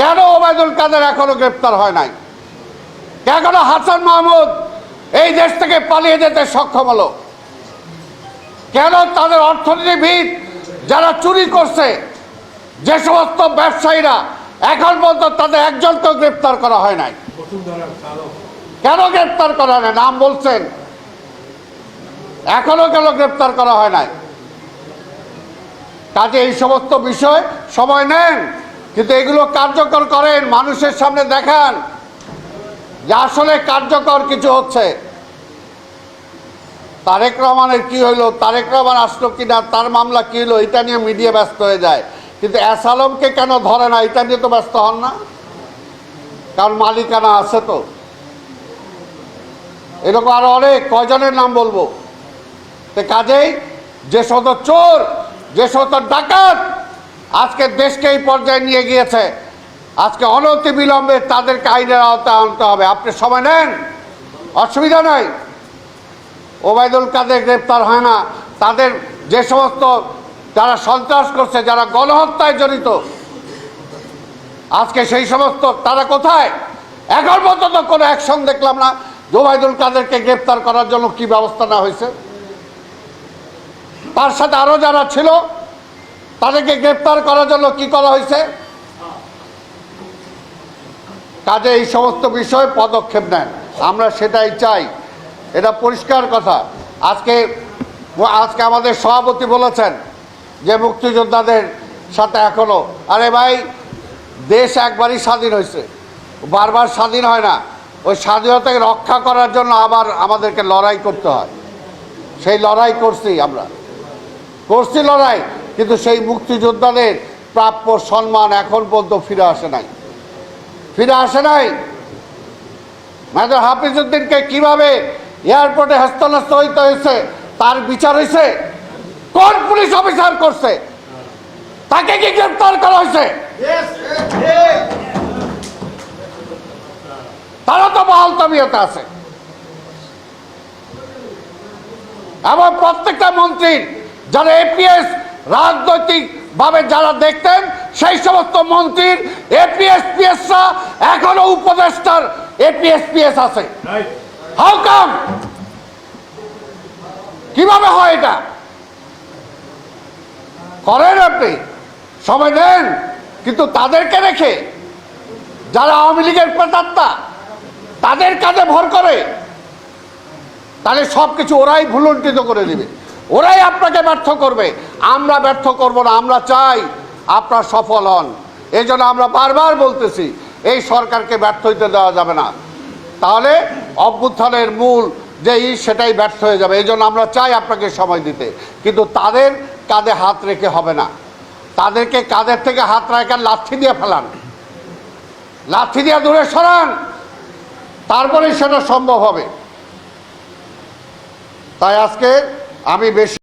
কেন ওবায়দুল কাদের এখনও গ্রেপ্তার হয় নাই? কেন হাসান মাহমুদ এই দেশ থেকে পালিয়ে যেতে সক্ষম হলো? কেন তাদের অর্থনীতিবিদ যারা চুরি করছে, যে সমস্ত ব্যবসায়ীরা এখন পর্যন্ত তাদের একজনকেও গ্রেপ্তার করা হয় নাই? কেন গ্রেপ্তার করা হয় নাম বলছেন। এখনও কেন গ্রেপ্তার করা হয় নাই? কাজে এই সমস্ত বিষয় সময় নেন। কিন্তু এগুলো কার্যকর করেন, মানুষের সামনে দেখান যে আসলে কার্যকর কিছু হচ্ছে। তারেক রহমানের কি হইল, তারেক রহমান আসলো কি না তার মামলা কি হলো এটা নিয়ে মিডিয়া ব্যস্ত হয়ে যায়। কিন্তু এস আলমকে কেন ধরে না, এটা নিয়ে তো ব্যস্ত হন না। কারণ মালিকানা আছে তো। এরকম আরও অনেক, কয়জনের নাম বলব? তো কাজেই যে শত চোর, যে শত ডাকাত আজকে দেশকে এই পর্যায়ে নিয়ে গিয়েছে। আজকে অনতি বিলম্বে তাদেরকে আইনের আওতায় আনতে হবে। আপনি সময় নেন? অসুবিধা নাই। ওবায়দুল কাদের গ্রেপ্তার হয় না। তাদের যে সমস্ত যারা সন্ত্রাস করছে, যারা গণহত্যায় জড়িত, আজকে সেই সমস্ত তারা কোথায়? এখন পর্যন্ত কোনো অ্যাকশন দেখলাম না। যে ওবায়দুল কাদেরকে গ্রেপ্তার করার জন্য কি ব্যবস্থা না হয়েছে? তার সাথে আরও যারা ছিল তাদেরকে গ্রেপ্তার করার জন্য কি করা হয়েছে? কাজে এই সমস্ত বিষয়ে পদক্ষেপ নেন। আমরা সেটাই চাই। এটা পরিষ্কার কথা। আজকে আজকে আমাদের সভাপতি বলেছেন যে মুক্তিযোদ্ধাদের সাথে এখনও, আরে ভাই, দেশ একবারই স্বাধীন হয়েছে। বারবার স্বাধীন হয় না। ওই স্বাধীনতাকে রক্ষা করার জন্য আবার আমাদেরকে লড়াই করতে হয়। সেই লড়াই করছি আমরা। করছি লড়াই। কিন্তু সেই মুক্তিযোদ্ধাদের প্রাপ্য সম্মান এখন পর্যন্ত ফিরে আসে নাই। ফিরে আসে নাই। মেজর হাফিজউদ্দিনকে কীভাবে এয়ারপোর্টে হস্তনস্ত হইতে হয়েছে তার বিচার হয়েছে কোন পুলিশ অফিসার করছে, তাকে কি গ্রেপ্তার করা হয়েছে তারা তো বহাল তবিয়তে আছে। এবং প্রত্যেকটা মন্ত্রীর, যারা এপিএস রাজনৈতিক ভাবে যারা দেখতেন, সেই সমস্ত মন্ত্রীর এপিএস পিএসরা এখনও উপদেষ্টার এপিএস পিএস আছে। কীভাবে হয় এটা? করেন আপনি। সময় নেন, কিন্তু তাদেরকে রেখে যারা আওয়ামী লীগের প্রেতাত্মা, তাদের কাজে ভর করে, তাহলে সব কিছু ওরাই ভুলুণ্ঠিত করে দিবে। ওরাই আপনাকে ব্যর্থ করবে। আমরা ব্যর্থ করব না, আমরা চাই আপনার সফল হন। এই জন্য আমরা বারবার বলতেছি, এই সরকারকে ব্যর্থ হইতে দেওয়া যাবে না। তাহলে অভ্যুত্থানের মূল যে ই সেটাই ব্যর্থ হয়ে যাবে। এই জন্য আমরা চাই আপনাকে সময় দিতে। কিন্তু তাদের কাঁধে হাত রেখে হবে না। তাদেরকে কাঁধের থেকে হাত রেখে লাঠি দিয়ে ফেলান। লাঠি দিয়ে দূরে সরান। তারপরেই সেটা সম্ভব হবে। তাই আজকে আমি বেশি